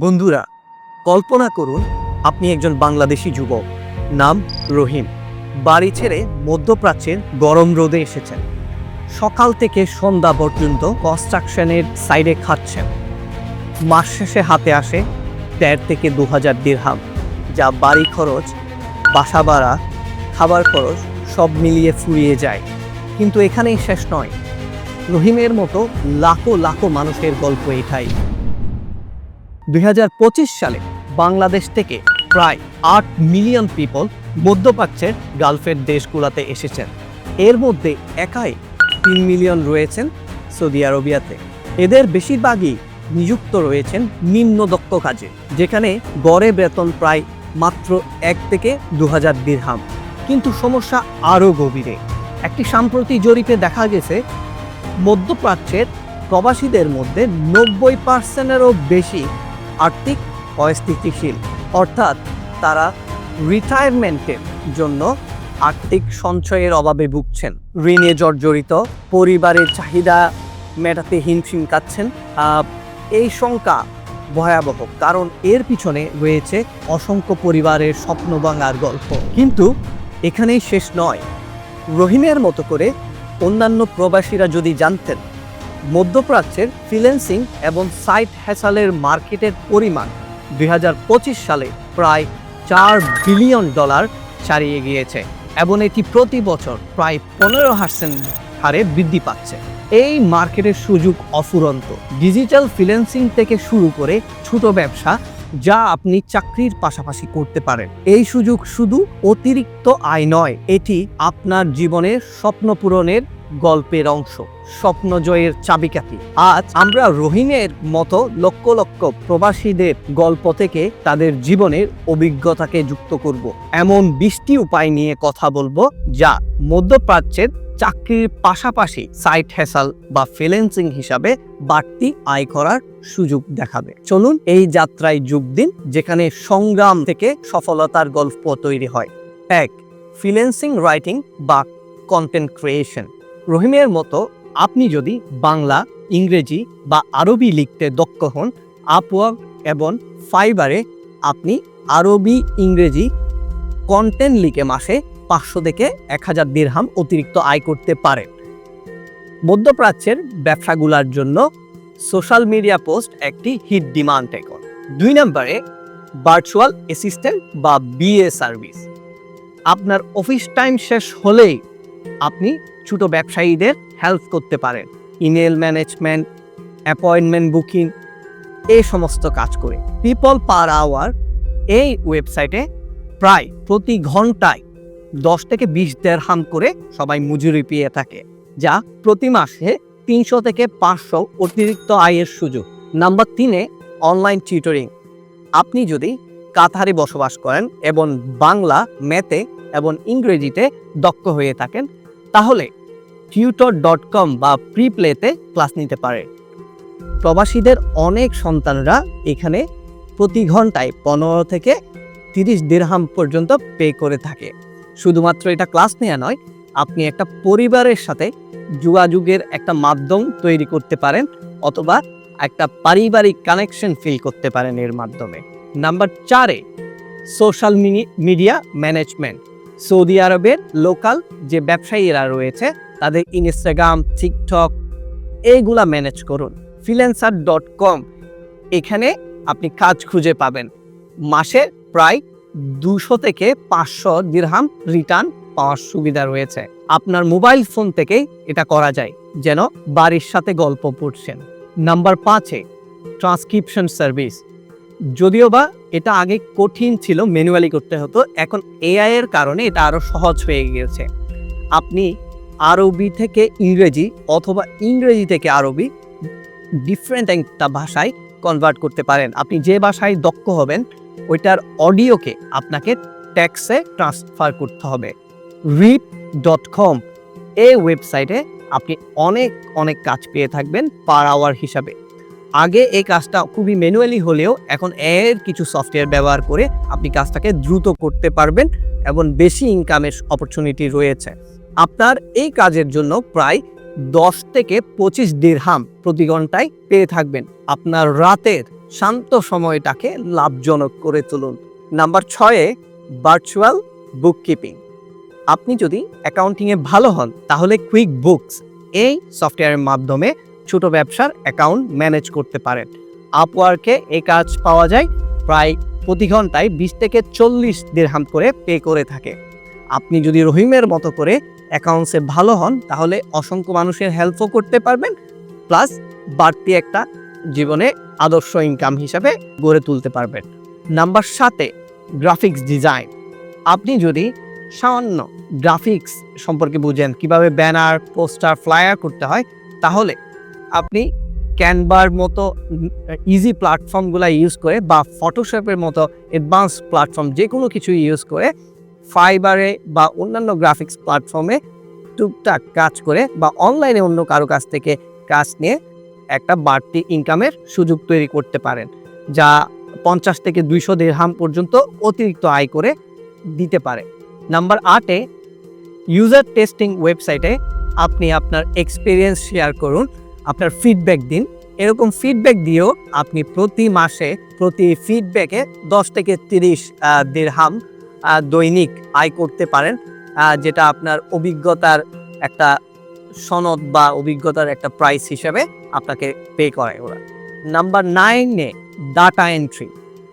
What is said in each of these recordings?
বন্ধুরা, কল্পনা করুন আপনি একজন বাংলাদেশি যুবক। নাম রহিম। বাড়ি ছেড়ে মধ্যপ্রাচ্যের গরম রোদে এসেছেন। সকাল থেকে সন্ধ্যা পর্যন্ত কনস্ট্রাকশনের সাইডে খাচ্ছেন মাস শেষে হাতে আসে দেড় থেকে দু হাজার দিরহাম, যা বাড়ি খরচ, বাসা ভাড়া, খাবার খরচ সব মিলিয়ে ফুরিয়ে যায়। কিন্তু এখানেই শেষ নয়। রহিমের মতো লাখো লাখো মানুষের গল্প এটাই। দুই হাজার পঁচিশ সালে বাংলাদেশ থেকে প্রায় আট মিলিয়ন পিপল মধ্যপ্রাচ্যের গালফের দেশগুলোতে এসেছেন। এর মধ্যে একাই তিন মিলিয়ন রয়েছেন সৌদি আরবিয়াতে। এদের বেশিরভাগই নিযুক্ত রয়েছেন নিম্ন দক্ষ কাজে, যেখানে গড়ে বেতন প্রায় মাত্র এক থেকে দু হাজার দিরহাম। কিন্তু সমস্যা আরও গভীরে। একটি সাম্প্রতি জরিপে দেখা গেছে, মধ্যপ্রাচ্যের প্রবাসীদের মধ্যে নব্বই পার্সেন্টেরও বেশি আর্থিক অস্থিতিশীল, অর্থাৎ তারা রিটায়ারমেন্টের জন্য আর্থিক সঞ্চয়ের অভাবে ভুগছেন। ঋণে জর্জরিত, পরিবারের চাহিদা মেটাতে হিমশিম কাচ্ছেন এই শঙ্কা ভয়াবহ, কারণ এর পিছনে রয়েছে অসংখ্য পরিবারের স্বপ্ন ভাঙার গল্প। কিন্তু এখানেই শেষ নয়। রহিমের মতো করে অন্যান্য প্রবাসীরা যদি জানতেন মধ্যপ্রাচ্যের ফ্রিল্যান্সিং এবং সাইট হ্যাসালের মার্কেটের পরিমাণ দুই হাজার পঁচিশ সালে প্রায় চার বিলিয়ন ডলার ছাড়িয়ে গিয়েছে এবং এটি প্রতি বছর প্রায় পনেরো পার্সেন্ট হারে বৃদ্ধি পাচ্ছে। এই মার্কেটের সুযোগ অফুরন্ত। ডিজিটাল ফ্রিল্যান্সিং থেকে শুরু করে ছোট ব্যবসা যা আপনি চাকরির পাশাপাশি করতে পারেন। এই সুযোগ শুধু অতিরিক্ত আয় নয়, এটি আপনার জীবনের স্বপ্ন পূরণের গল্পের অংশ, স্বপ্ন জয়ের চাবিকাঠি। আজ আমরা রোহিণের মতো লক্ষ লক্ষ প্রবাসীদের গল্প থেকে তাদের জীবনের অভিজ্ঞতাকে যুক্ত করব। এমন বৃষ্টি উপায় নিয়ে কথা বলব যা মধ্যপ্রাচ্যের চাকরির পাশাপাশি সাইট হ্যাসাল বা ফ্রিল্যান্সিং হিসাবে বাড়তি আয় করার সুযোগ দেখাবে। চলুন এই যাত্রায় যোগ দিন, যেখানে সংগ্রাম থেকে সফলতার গল্প তৈরি হয়। এক, ফ্রিল্যান্সিং, রাইটিং বা কন্টেন্ট ক্রিয়েশন। রহিমের মতো আপনি যদি বাংলা, ইংরেজি বা আরবি লিখতে দক্ষ হন আপওয়ার্ক এবং ফাইবারে আপনি আরবি, ইংরেজি কন্টেন্ট লিখে মাসে পাঁচশো থেকে এক হাজার দিরহাম অতিরিক্ত আয় করতে পারেন। মধ্যপ্রাচ্যের ব্যবসাগুলোর জন্য সোশ্যাল মিডিয়া পোস্ট একটি হিট ডিমান্ড এখন। দুই নম্বরে ভার্চুয়াল অ্যাসিস্ট্যান্ট বা বিএ সার্ভিস আপনার অফিস টাইম শেষ হলেই আপনি ছোট ব্যবসায়ীদের হেল্প করতে পারেন। ইমেল ম্যানেজমেন্ট অ্যাপয়েন্টমেন্ট বুকিং এই সমস্ত কাজ করে। পিপল পার আওয়ার এই ওয়েবসাইটে প্রায় প্রতি ঘন্টায় দশ থেকে বিশ দেড় হাম করে সবাই মজুরি পেয়ে থাকে, যা প্রতি মাসে তিনশো থেকে পাঁচশো অতিরিক্ত আয়ের সুযোগ। নাম্বার তিনে অনলাইন টিউটরিং আপনি যদি কাতারে বসবাস করেন এবং বাংলা, ম্যাথে এবং ইংরেজিতে দক্ষ হয়ে থাকেন তাহলে টিউটর ডট কম বা প্রিপ্লেতে ক্লাস নিতে পারে। প্রবাসীদের অনেক সন্তানরা এখানে প্রতি ঘন্টায় পনেরো থেকে তিরিশ দেড়হাম পর্যন্ত পে করে থাকে। শুধুমাত্র এটা ক্লাস নেওয়া নয়, আপনি একটা পরিবারের সাথে যোগাযোগের একটা মাধ্যম তৈরি করতে পারেন অথবা একটা পারিবারিক কানেকশন ফিল করতে পারেন এর মাধ্যমে। নাম্বার চারে সোশ্যাল মিডিয়া ম্যানেজমেন্ট সৌদি আরবের লোকাল যে ব্যবসায়ীরা রয়েছে, তাদের ইনস্টাগ্রাম টিকটক এইগুলা ম্যানেজ করুন। ফ্রিল্যান্সার ডট কম এখানে আপনি কাজ খুঁজে পাবেন। মাসে প্রায় দুশো থেকে পাঁচশো দিরহাম রিটার্ন পাওয়ার সুবিধা রয়েছে। আপনার মোবাইল ফোন থেকেই এটা করা যায়, যেন বাড়ির সাথে গল্প পড়ছেন নাম্বার পাঁচে ট্রান্সক্রিপশন সার্ভিস যদিও বা এটা আগে কঠিন ছিল ম্যানুয়ালি করতে হতো। এখন এআই এর কারণে এটা আরও সহজ হয়ে গিয়েছে। আপনি আরবি থেকে ইংরেজি অথবা ইংরেজি থেকে আরবি ডিফারেন্ট একটা ভাষায় কনভার্ট করতে পারেন। আপনি যে ভাষায় দক্ষ হবেন, ওইটার অডিওকে আপনাকে ট্যাক্সে ট্রান্সফার করতে হবে। রিপ ডট কম এই ওয়েবসাইটে আপনি অনেক অনেক কাজ পেয়ে থাকবেন পার আওয়ার হিসাবে। আগে এই কাজটা খুবই ম্যানুয়ালি হলেও এখন এর কিছু সফটওয়্যার ব্যবহার করে আপনি কাজটাকে দ্রুত করতে পারবেন এবং বেশি ইনকামের অপরচুনিটি রয়েছে। আপনার এই কাজের জন্য প্রায় দশ থেকে পঁচিশ দিরহাম প্রতি ঘন্টায় পেয়ে থাকবেন। আপনার রাতের শান্ত সময়টাকে লাভজনক করে তুলুন। নাম্বার ছয়ে ভার্চুয়াল বুককিপিং আপনি যদি অ্যাকাউন্টিংয়ে ভালো হন, তাহলে কুইক বুকস এই সফটওয়্যারের মাধ্যমে ছোট ব্যবসার অ্যাকাউন্ট ম্যানেজ করতে পারেন। আপওয়ার্কে এই কাজ পাওয়া যায় প্রায় প্রতি ঘন্টায় বিশ থেকে চল্লিশ দেড়হাম করে পে করে থাকে। আপনি যদি রহিমের মতো করে অ্যাকাউন্টসে ভালো হন, তাহলে অসংখ্য মানুষের হেল্পও করতে পারবেন প্লাস বাড়তি একটা জীবনে আদর্শ ইনকাম হিসাবে গড়ে তুলতে পারবেন। নাম্বার সাতে গ্রাফিক্স ডিজাইন আপনি যদি সামান্য গ্রাফিক্স সম্পর্কে বুঝেন, কীভাবে ব্যানার পোস্টার ফ্লায়ার করতে হয়, তাহলে আপনি ক্যানভার মতো ইজি প্ল্যাটফর্মগুলো ইউজ করে বা ফটোশপের মতো অ্যাডভান্স প্ল্যাটফর্ম যে কোনো কিছু ইউজ করে ফাইবারে বা অন্যান্য গ্রাফিক্স প্ল্যাটফর্মে টুকটাক কাজ করে বা অনলাইনে অন্য কারও কাছ থেকে কাজ নিয়ে একটা বাড়তি ইনকামের সুযোগ তৈরি করতে পারেন, যা পঞ্চাশ থেকে দুইশো দেড়হাম পর্যন্ত অতিরিক্ত আয় করে দিতে পারে। নাম্বার আটে ইউজার টেস্টিং ওয়েবসাইটে আপনি আপনার এক্সপিরিয়েন্স শেয়ার করুন। আপনার ফিডব্যাক দিন। এরকম ফিডব্যাক দিয়েও আপনি প্রতি মাসে, প্রতি ফিডব্যাকে দশ থেকে তিরিশ দেড়হাম দৈনিক আয় করতে পারেন যেটা আপনার অভিজ্ঞতার একটা সনদ বা অভিজ্ঞতার একটা প্রাইস হিসাবে আপনাকে পে করায় ওরা। নাম্বার নাইনে ডাটা এন্ট্রি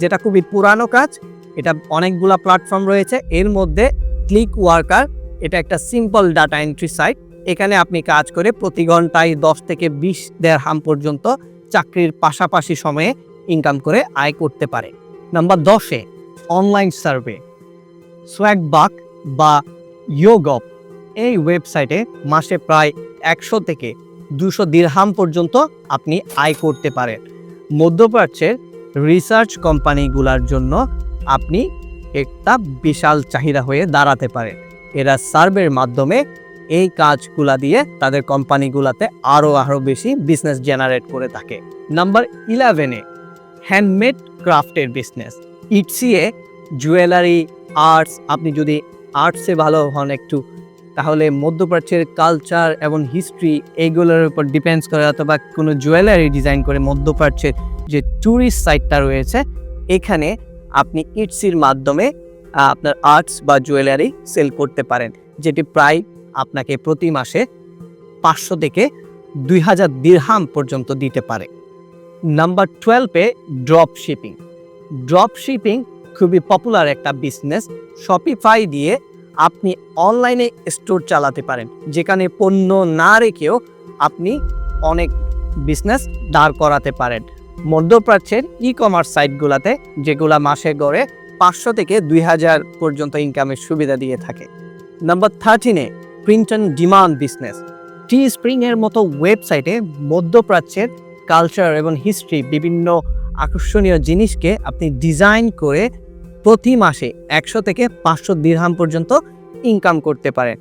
যেটা খুবই পুরানো কাজ, এটা অনেকগুলা প্ল্যাটফর্ম রয়েছে। এর মধ্যে ক্লিক ওয়ার্কার এটা একটা সিম্পল ডাটা এন্ট্রি সাইট এখানে আপনি কাজ করে প্রতি ঘন্টায় দশ থেকে বিশ দেড় হাম পর্যন্ত চাকরির পাশাপাশি সময়ে ইনকাম করে আয় করতে পারে। নাম্বার দশে অনলাইন সার্ভে সোয়াগবাক বা ইয়োগপ এই ওয়েবসাইটে মাসে প্রায় একশো থেকে দুশো দিরহাম পর্যন্ত আপনি আয় করতে পারেন। মধ্যপ্রাচ্যের রিসার্চ কোম্পানিগুলোর জন্য আপনি একটা বিশাল চাহিদা হয়ে দাঁড়াতে পারেন এরা সার্ভের মাধ্যমে এই কাজগুলা দিয়ে তাদের কোম্পানিগুলাতে আরও আরও বেশি বিজনেস জেনারেট করে থাকে। নাম্বার ইলেভেনে হ্যান্ডমেড ক্রাফটের বিজনেস ইটসিয়ে জুয়েলারি আর্টস আপনি যদি আর্টসে ভালো হন একটু, তাহলে মধ্যপ্রাচ্যের কালচার এবং হিস্ট্রি এইগুলোর উপর ডিপেন্ডস করে, অথবা কোনো জুয়েলারি ডিজাইন করে মধ্যপ্রাচ্যের যে ট্যুরিস্ট সাইটটা রয়েছে, এখানে আপনি ইটসির মাধ্যমে আপনার আর্টস বা জুয়েলারি সেল করতে পারেন, যেটি প্রায় আপনাকে প্রতি মাসে পাঁচশো থেকে দুই হাজার দিরহাম পর্যন্ত দিতে পারে। নাম্বার টুয়েলভে ড্রপ শিপিং ড্রপ শিপিং খুবই পপুলার একটা বিজনেস শপিফাই দিয়ে আপনি অনলাইনে স্টোর চালাতে পারেন। যেখানে পণ্য না রেখেও আপনি অনেক বিজনেস দাঁড় করাতে পারেন। মধ্যপ্রাচ্যের ই কমার্স সাইটগুলোতে যেগুলা মাসে গড়ে পাঁচশো থেকে দুই হাজার পর্যন্ত ইনকামের সুবিধা দিয়ে থাকে। নাম্বার থার্টিনে প্রিন্ট অ্যান্ড ডিমান্ড বিজনেস টি স্প্রিংয়ের মতো ওয়েবসাইটে মধ্যপ্রাচ্যের কালচার এবং হিস্ট্রি বিভিন্ন আকর্ষণীয় জিনিসকে আপনি ডিজাইন করে প্রতি মাসে একশো থেকে পাঁচশো দিরহাম পর্যন্ত ইনকাম করতে পারেন।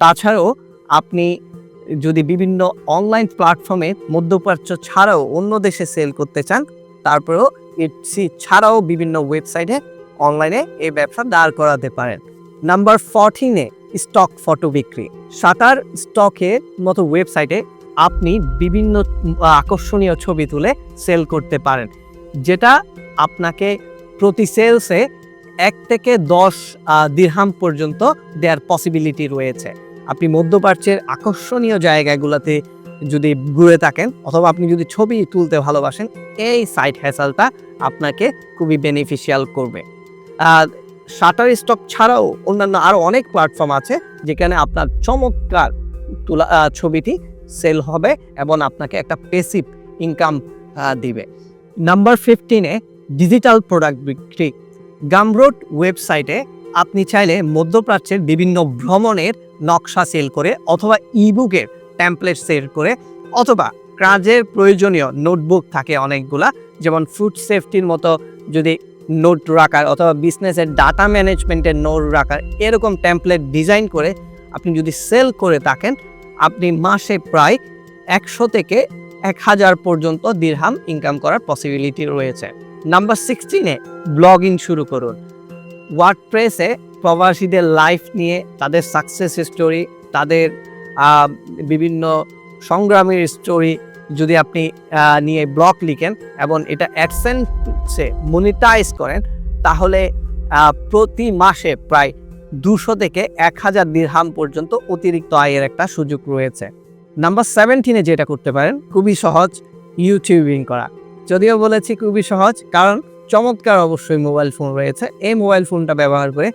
তাছাড়াও আপনি যদি বিভিন্ন অনলাইন প্ল্যাটফর্মে মধ্যপ্রাচ্য ছাড়াও অন্য দেশে সেল করতে চান, তারপরেও ইটসি ছাড়াও বিভিন্ন ওয়েবসাইটে অনলাইনে এই ব্যবসা দাঁড় করাতে পারেন। নাম্বার ফোরটিনে স্টক ফটো বিক্রি। শাটার স্টকে মতো ওয়েবসাইটে আপনি বিভিন্ন আকর্ষণীয় ছবি তুলে সেল করতে পারেন, যেটা আপনাকে প্রতি সেলসে এক থেকে দশ দিরহাম পর্যন্ত দেওয়ার পসিবিলিটি রয়েছে। আপনি মধ্যপ্রাচ্যের আকর্ষণীয় জায়গাগুলোতে যদি ঘুরে থাকেন, অথবা আপনি যদি ছবি তুলতে ভালোবাসেন, এই সাইট হ্যাসালটা আপনাকে খুবই বেনিফিশিয়াল করবে। শাটার স্টক ছাড়াও অন্যান্য আরও অনেক প্ল্যাটফর্ম আছে, যেখানে আপনার চমৎকার তোলা ছবিটি সেল হবে এবং আপনাকে একটা পেসিভ ইনকাম দিবে। নাম্বার ফিফটিনে ডিজিটাল প্রোডাক্ট বিক্রি। গামরোড ওয়েবসাইটে আপনি চাইলে মধ্যপ্রাচ্যের বিভিন্ন ভ্রমণের নকশা সেল করে অথবা ইবুকের ট্যাম্পলেট সেল করে অথবা কাজের প্রয়োজনীয় নোটবুক থাকে অনেকগুলা, যেমন ফুড সেফটির মতো যদি নোট রাখার অথবা বিজনেসের ডাটা ম্যানেজমেন্টের নোট রাখার এরকম ট্যাম্পলেট ডিজাইন করে আপনি যদি সেল করে থাকেন, আপনি মাসে প্রায় একশো থেকে এক হাজার পর্যন্ত দিরহাম ইনকাম করার পসিবিলিটি রয়েছে। নাম্বার সিক্সটিনে ব্লগিং শুরু করুন। ওয়ার্ডপ্রেসে প্রবাসীদের লাইফ নিয়ে, তাদের সাকসেস স্টোরি তাদের বিভিন্ন সংগ্রামের স্টোরি যদি আপনি নিয়ে ব্লগ লিখেন এবং এটা অ্যাডসেন্সে মনিটাইজ করেন, তাহলে প্রতি মাসে প্রায় দুশো থেকে এক হাজার দিরহাম পর্যন্ত অতিরিক্ত আয়ের একটা সুযোগ রয়েছে। নাম্বার সেভেন্টিনে যেটা করতে পারেন, খুবই সহজ ইউটিউবিং করা। যদিও বলেছি খুবই সহজ, কারণ চমৎকার অবশ্যই মোবাইল ফোন রয়েছে। এই মোবাইল ফোনটা ব্যবহার করে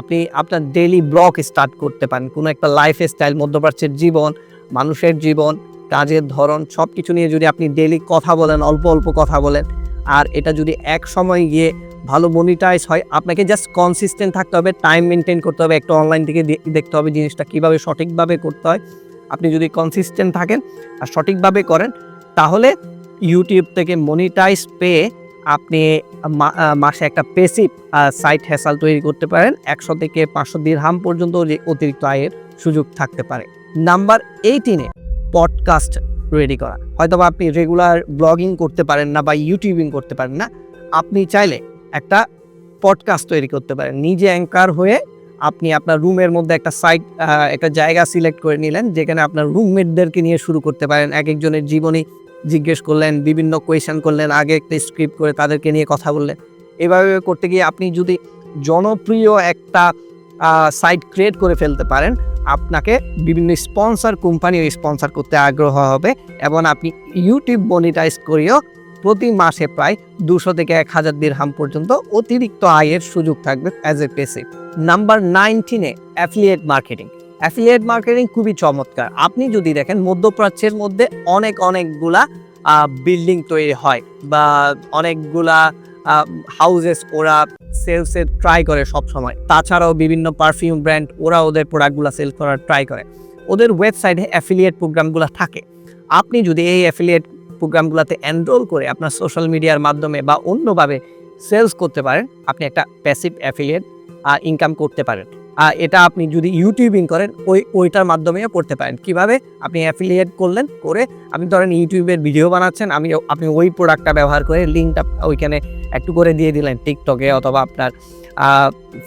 আপনি আপনার ডেইলি ব্লগ স্টার্ট করতে পারেন। কোনো একটা লাইফ স্টাইল মধ্যপ্রাচ্যের জীবন, মানুষের জীবন কাজের ধরন সব কিছু নিয়ে যদি আপনি ডেইলি কথা বলেন, অল্প অল্প কথা বলেন, আর এটা যদি এক সময় গিয়ে ভালো মনিটাইজ হয়, আপনাকে জাস্ট কনসিস্টেন্ট থাকতে হবে টাইম মেনটেন করতে হবে, একটা অনলাইন থেকে দেখতে হবে জিনিসটা কীভাবে সঠিকভাবে করতে হয়। আপনি যদি কনসিস্টেন্ট থাকেন আর সঠিকভাবে করেন, তাহলে ইউটিউব থেকে মনিটাইজ পেয়ে আপনি মাসে একটা পেসিভ সাইট হ্যাসাল তৈরি করতে পারেন। একশো থেকে পাঁচশো দিরহাম পর্যন্ত অতিরিক্ত আয়ের সুযোগ থাকতে পারে। নাম্বার এইটিনে পডকাস্ট রেডি করা। হয়তো বা আপনি রেগুলার ব্লগিং করতে পারেন না বা ইউটিউবিং করতে পারেন না, আপনি চাইলে একটা পডকাস্ট তৈরি করতে পারেন। নিজে অ্যাঙ্কার হয়ে আপনি আপনার রুমের মধ্যে একটা সাইট একটা জায়গা সিলেক্ট করে নিলেন, যেখানে আপনার রুমমেটদেরকে নিয়ে শুরু করতে পারেন। এক একজনের জীবনী জিজ্ঞেস করলেন, বিভিন্ন কোয়েশ্চেন করলেন, আগে একটা স্ক্রিপ্ট করে তাদেরকে নিয়ে কথা বললেন। এভাবে করতে গিয়ে আপনি যদি জনপ্রিয় একটা সাইট ক্রিয়েট করে ফেলতে পারেন আপনাকে বিভিন্ন স্পন্সর কোম্পানিও স্পন্সর করতে আগ্রহ হবে এবং আপনি ইউটিউব মনিটাইজ করেও প্রতি মাসে প্রায় দুশো থেকে এক হাজার দিরহাম পর্যন্ত অতিরিক্ত আয়ের সুযোগ থাকবে অ্যাজ এ পেসিভ নাম্বার নাইনটিনে অ্যাফিলিয়েট মার্কেটিং অ্যাফিলিয়েট মার্কেটিং খুবই চমৎকার। আপনি যদি দেখেন মধ্যপ্রাচ্যের মধ্যে অনেক, অনেকগুলা বিল্ডিং তৈরি হয় বা অনেকগুলা হাউজেস ওরা সেলসে ট্রাই করে সব সময় তাছাড়াও বিভিন্ন পারফিউম ব্র্যান্ড ওরা ওদের প্রোডাক্টগুলো সেল করার ট্রাই করে। ওদের ওয়েবসাইটে অ্যাফিলিয়েট প্রোগ্রামগুলো থাকে। আপনি যদি এই অ্যাফিলিয়েট প্রোগ্রামগুলোতে এনরোল করে আপনার সোশ্যাল মিডিয়ার মাধ্যমে বা অন্যভাবে সেলস করতে পারেন, আপনি একটা প্যাসিভ অ্যাফিলিয়েট ইনকাম করতে পারেন। এটা আপনি যদি ইউটিউবিং করেন, ওই, ওইটার মাধ্যমেও করতে পারেন। কীভাবে? আপনি অ্যাফিলিয়েট করলেন, করে আপনি ধরেন ইউটিউবের ভিডিও বানাচ্ছেন, আমি, আপনি ওই প্রোডাক্টটা ব্যবহার করে লিঙ্কটা ওইখানে একটু করে দিয়ে দিলেন টিকটকে অথবা আপনার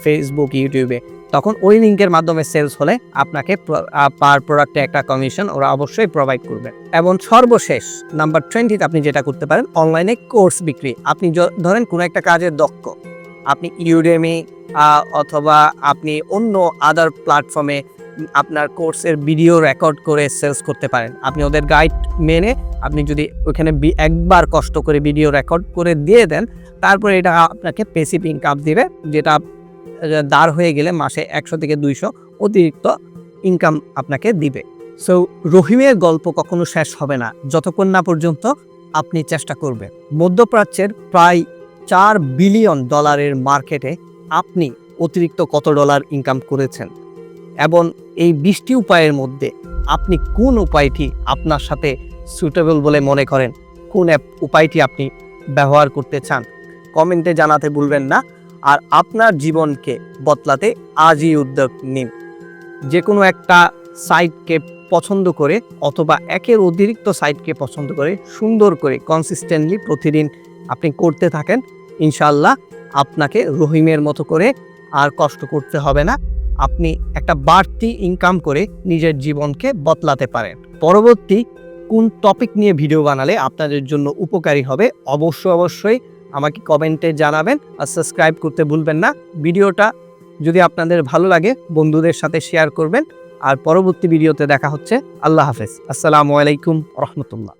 ফেসবুক ইউটিউবে। তখন ওই লিঙ্কের মাধ্যমে সেলস হলে আপনাকে পার প্রোডাক্টে একটা কমিশন ওরা অবশ্যই প্রোভাইড করবে। এবং সর্বশেষ নাম্বার টোয়েন্টিতে আপনি যেটা করতে পারেন অনলাইনে কোর্স বিক্রি। আপনি ধরেন কোনো একটা কাজের দক্ষ। আপনি ইউডেমি অথবা আপনি অন্য আদার প্ল্যাটফর্মে আপনার কোর্সের ভিডিও রেকর্ড করে সেলস করতে পারেন। আপনি ওদের গাইড মেনে আপনি যদি ওখানে একবার কষ্ট করে ভিডিও রেকর্ড করে দিয়ে দেন, তারপরে এটা আপনাকে পেসিভ ইনকাম দিবে, যেটা দাঁড় হয়ে গেলে মাসে একশো থেকে দুইশো অতিরিক্ত ইনকাম আপনাকে দিবে। সো রহিমের গল্প কখনো শেষ হবে না, যতক্ষণ না পর্যন্ত আপনি চেষ্টা করবেন। মধ্যপ্রাচ্যের প্রায় চার বিলিয়ন ডলারের মার্কেটে আপনি অতিরিক্ত কত ডলার ইনকাম করেছেন? এবং এই বিশটি উপায়ের মধ্যে আপনি কোন উপায়টি আপনার সাথে সুটেবল বলে মনে করেন? কোন অ্যাপ উপায়টি আপনি ব্যবহার করতে চান? কমেন্টে জানাতে ভুলবেন না। আর আপনার জীবনকে বদলাতে আজই উদ্যোগ নিন। যে কোনো একটা সাইটকে পছন্দ করে অথবা একের অতিরিক্ত সাইটকে পছন্দ করে সুন্দর করে কনসিস্টেন্টলি প্রতিদিন আপনি করতে থাকেন ইনশাল্লাহ আপনাকে রহিমের মতো করে আর কষ্ট করতে হবে না। আপনি একটা বাড়তি ইনকাম করে নিজের জীবনকে বদলাতে পারেন। পরবর্তী কোন টপিক নিয়ে ভিডিও বানালে আপনাদের জন্য উপকারী হবে, অবশ্যই অবশ্যই আমাকে কমেন্টে জানাবেন আর সাবস্ক্রাইব করতে ভুলবেন না। ভিডিওটা যদি আপনাদের ভালো লাগে, বন্ধুদের সাথে শেয়ার করবেন। আর পরবর্তী ভিডিওতে দেখা হচ্ছে। আল্লাহ হাফেজ। আসসালামু আলাইকুম রহমতুল্লাহ।